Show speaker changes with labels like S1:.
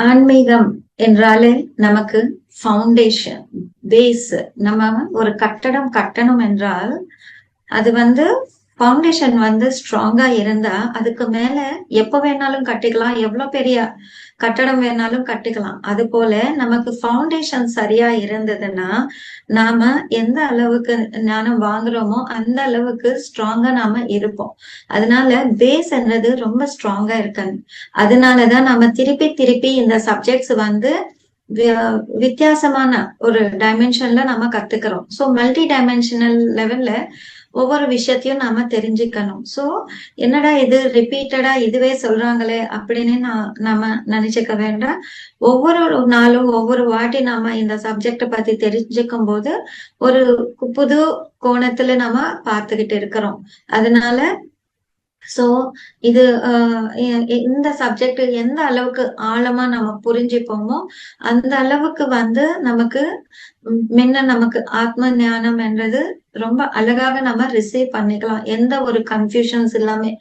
S1: ஆன்மீகம் என்றாலே நமக்கு ஃபவுண்டேஷன் பேஸ் நம்ம ஒரு கட்டடம் கட்டணும் என்றால் அது வந்து ஃபவுண்டேஷன் வந்து ஸ்ட்ராங்கா இருந்தா அதுக்கு மேல எப்ப வேணாலும் கட்டிக்கலாம் எவ்வளவு பெரிய கட்டடம் வேணாலும் கட்டிக்கலாம். அது போல நமக்கு ஃபவுண்டேஷன் சரியா இருந்ததுன்னா நாம எந்த அளவுக்கு ஞானம் வாங்குறோமோ அந்த அளவுக்கு ஸ்ட்ராங்கா நாம இருப்போம். அதனால பேஸ் என்றது ரொம்ப ஸ்ட்ராங்கா இருக்காங்க அதனாலதான் நம்ம திருப்பி திருப்பி இந்த சப்ஜெக்ட்ஸ் வந்து வித்தியாசமான ஒரு டைமென்ஷன்ல நம்ம கத்துக்கிறோம். ஸோ மல்டி டைமென்ஷனல் லெவல்ல ஒவ்வொரு விஷயத்தையும் நாம தெரிஞ்சுக்கணும். சோ என்னடா இது ரிப்பீட்டடா இதுவே சொல்றாங்களே அப்படின்னு நான் நம்ம நினைச்சுக்க வேண்டாம். ஒவ்வொரு நாளும் ஒவ்வொரு வாட்டி நாம இந்த சப்ஜெக்ட பத்தி தெரிஞ்சுக்கும் போது ஒரு புது கோணத்துல நம்ம பார்த்துக்கிட்டு இருக்கிறோம். அதனால சோ இது இந்த சப்ஜெக்ட் எந்த அளவுக்கு ஆழமா நம்ம புரிஞ்சுப்போமோ அந்த அளவுக்கு வந்து நமக்கு முன்ன நமக்கு ஆத்ம ஞானம் என்றது ரொம்ப அழகாக நம்ம ரிசீவ் பண்ணிக்கலாம். எந்த ஒரு கன்ஃபியூஷன்ஸ் இல்லாம